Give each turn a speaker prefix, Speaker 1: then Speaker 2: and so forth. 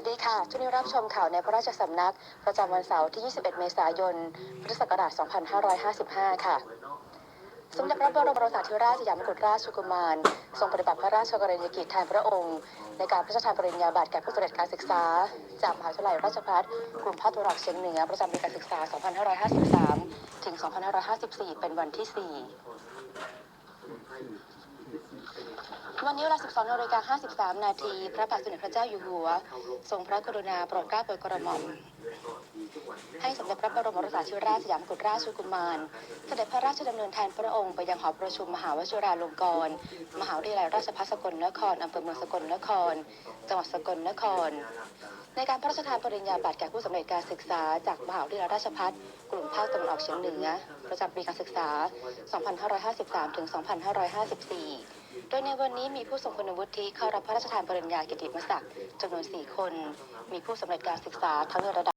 Speaker 1: สดีค่ะช่วงนี้รับชมข่าวในพระราชสำนัก ประจำวันเสาร์ที่ 21 เมษายน พุทธศักราช 2555 ค่ะ สมเด็จพระบรมโอรสาธิราชสยามกุฎราชกุมาร ทรงปฏิบัติพระราชกรณียกิจแทนพระองค์ ในการพระราชทานปริญญาบัตรแก่ผู้สำเร็จการศึกษา จากมหาวิทยาลัยราชภัฏกลุ่มภาคตะวันอกเฉียงเหนือประจำปีการศึกษา 2553 ถึง 2554 เป็นวันที่ 4 วันนี้เวลา 12นาฬิกา53 นาที พระบาทสมเด็จพระเจ้าอยู่หัว ทรงพระกรุณาโปรดเกล้าโปรดกระหม่อม ให้สมเด็จพระบรมรสาธิราชสยามกุฎราชกุมาร เสด็จพระราชดำเนินแทนพระองค์ไปยังหอประชุมมหาวชิราลงกรณ์มหาวิทยาลัยราชภัฏสกลนครอำเภอเมืองสกลนคร จังหวัดสกลนคร ในการพระราชทานปริญญาบัตรแก่ผู้สำเร็จการศึกษาจากมหาวิทยาลัยราชภัฏกลุ่มภาคตะวันออกเฉียงเหนือประจำปีการศึกษา 2553 ถึง 2554 โดยในวันนี้มีผู้ทรงคุณวุฒิเข้ารับพระราชทานปริญญากิติมศักดิ์จำนวน 4 คน มีผู้สำเร็จการศึกษาทั้งในระดับ